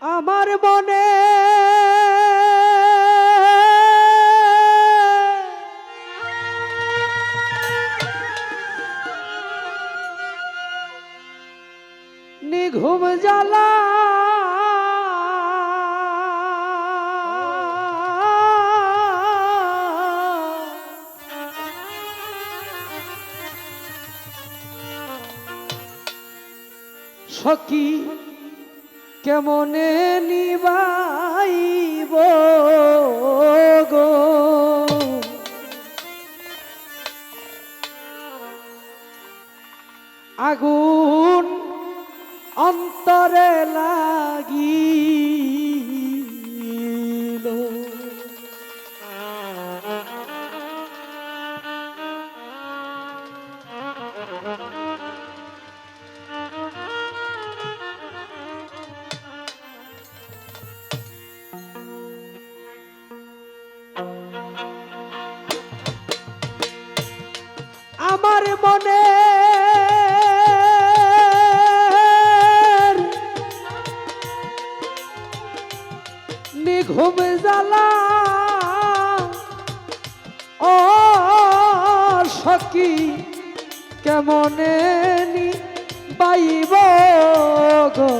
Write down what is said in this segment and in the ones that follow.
আমার মনে। নিঘুম জ্বালা। সখী কেমনে নিবাইব গো? আগুন অন্তরে লাগিল আমার মনে নিঘুম জ্বালা ও সখী কেমনে নি বাইব গো?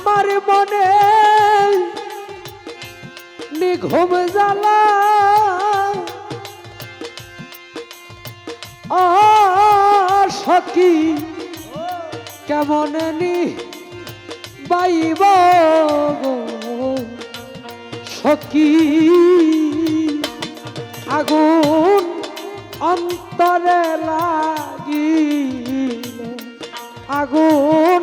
আমার মনে নিঘুম জ্বালা। সখী কেমন নি বাইব সখী আগুন অন্তরে লাগিল। আগুন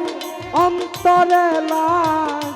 লাগিল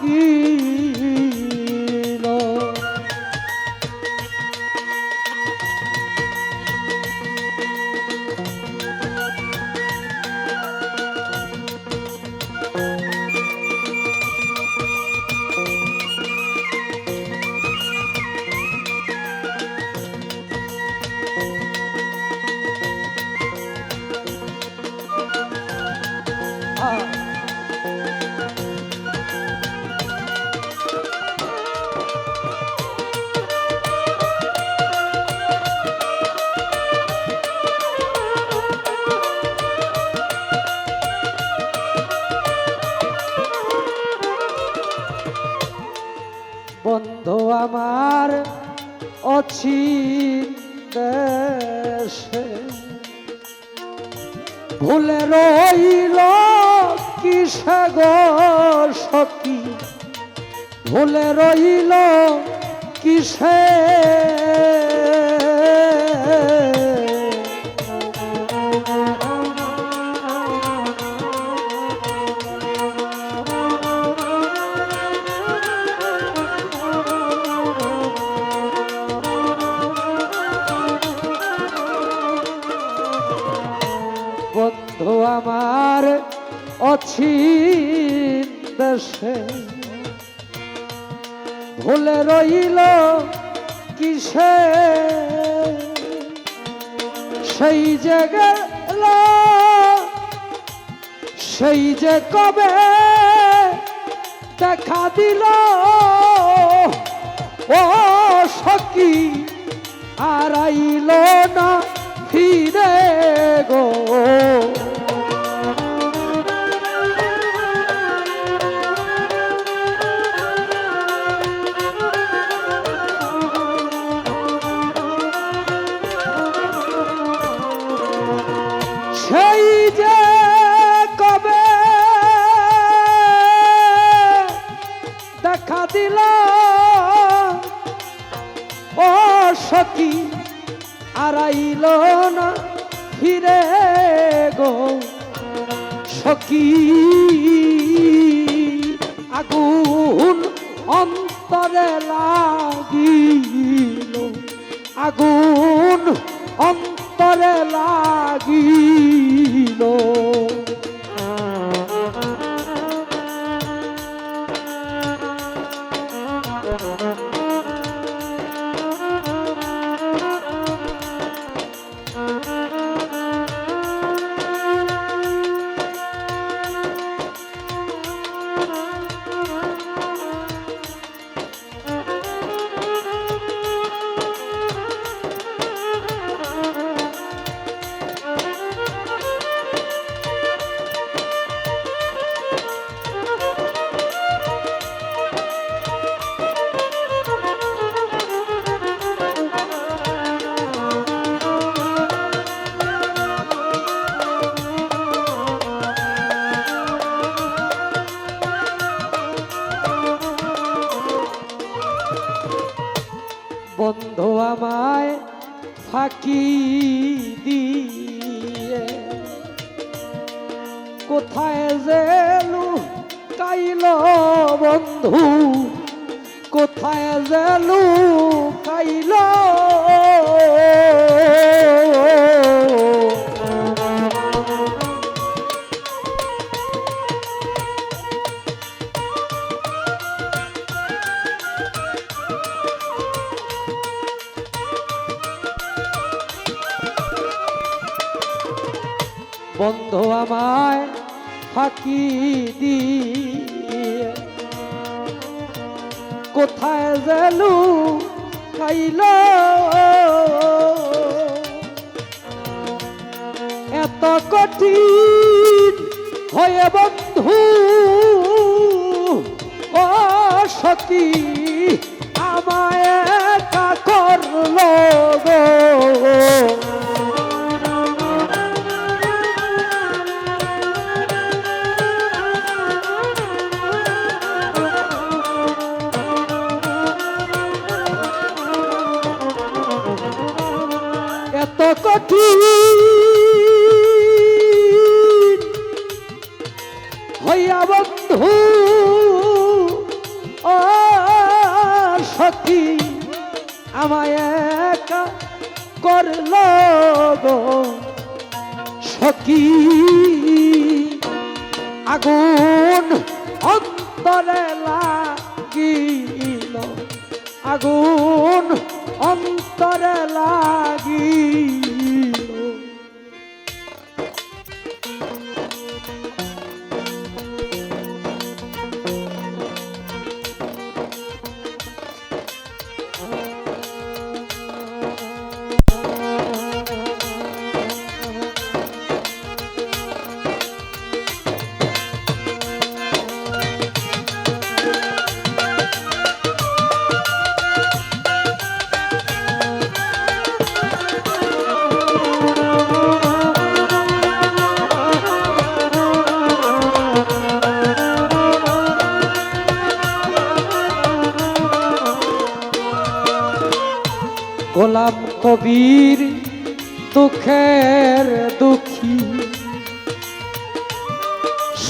ভুলে রইল কিসে গো সখী? ভুলে রইল কিসে দেশে ভুলে রইল কিসে? সেই যে গেল, সেই যে কবে দেখা দিল? ও সখী আর আইল না ফিরে গো। সখী আরাইল না ফিরে গো। সখী আগুন অন্তরে লাগিল। আগুন অন্তরে লাগিল। বন্ধু কোথায় জেলু কাইল বন্ধু আমায় ফাঁকি দিয়ে কোথায় জেলু খাইল? এত কঠিন হয়ে বন্ধু ও কঠিন। হইয়া বন্ধু, ও সখী, আমায় একা করল সখী। আগুন অন্তরে লাগিল, আগুন অন্তরে লাগিল।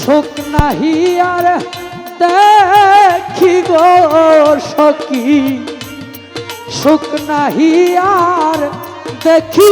সুখ নাহি আর দেখি গো সখী। সুখ নাহি আর দেখি।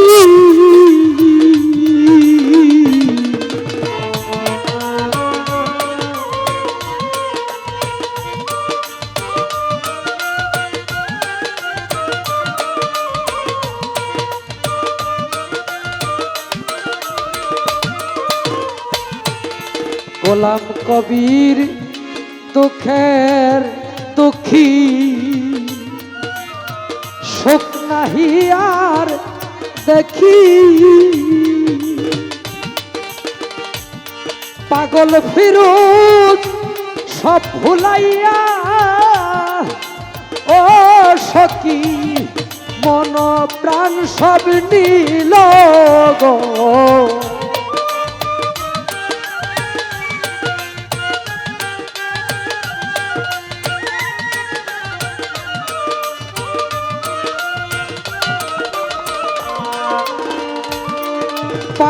গোলাম কবির দুঃখের দুঃখী। সুখ নাহি আর দেখি। পাগল ফিরুজ সব ভুলাইয়া, ও সখী মন প্রাণ সব নীল গো।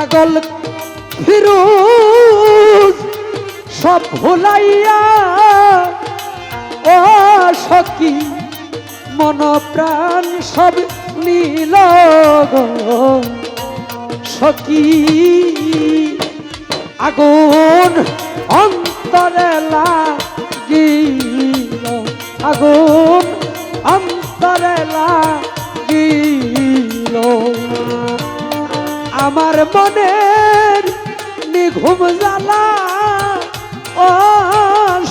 পাগল ফিরুজ, সব ভুলাইয়া, ও সখী মন প্রাণ সব নীল সখী, আগুন অন্তরে লাগিল। আগুন অন্তরে লাগিল আমার মনের নিঘুম জ্বালা। ও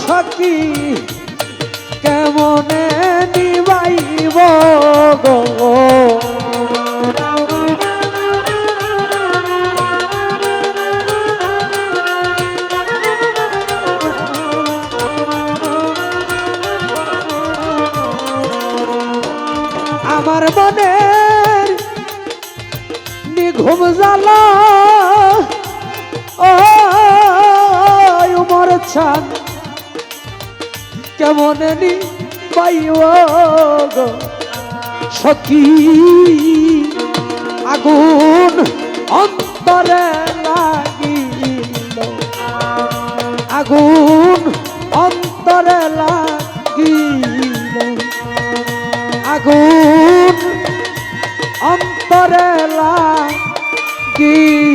সখী কেমনে নিবাইব গো? আমার মনের নিঘুম জ্বালা। ও উমর ছান, কেমন নি পাইব আগুন অন্তরে লাগিল। আগুন অন্তরে লাগিল। আগুন অন্তরে লাগিল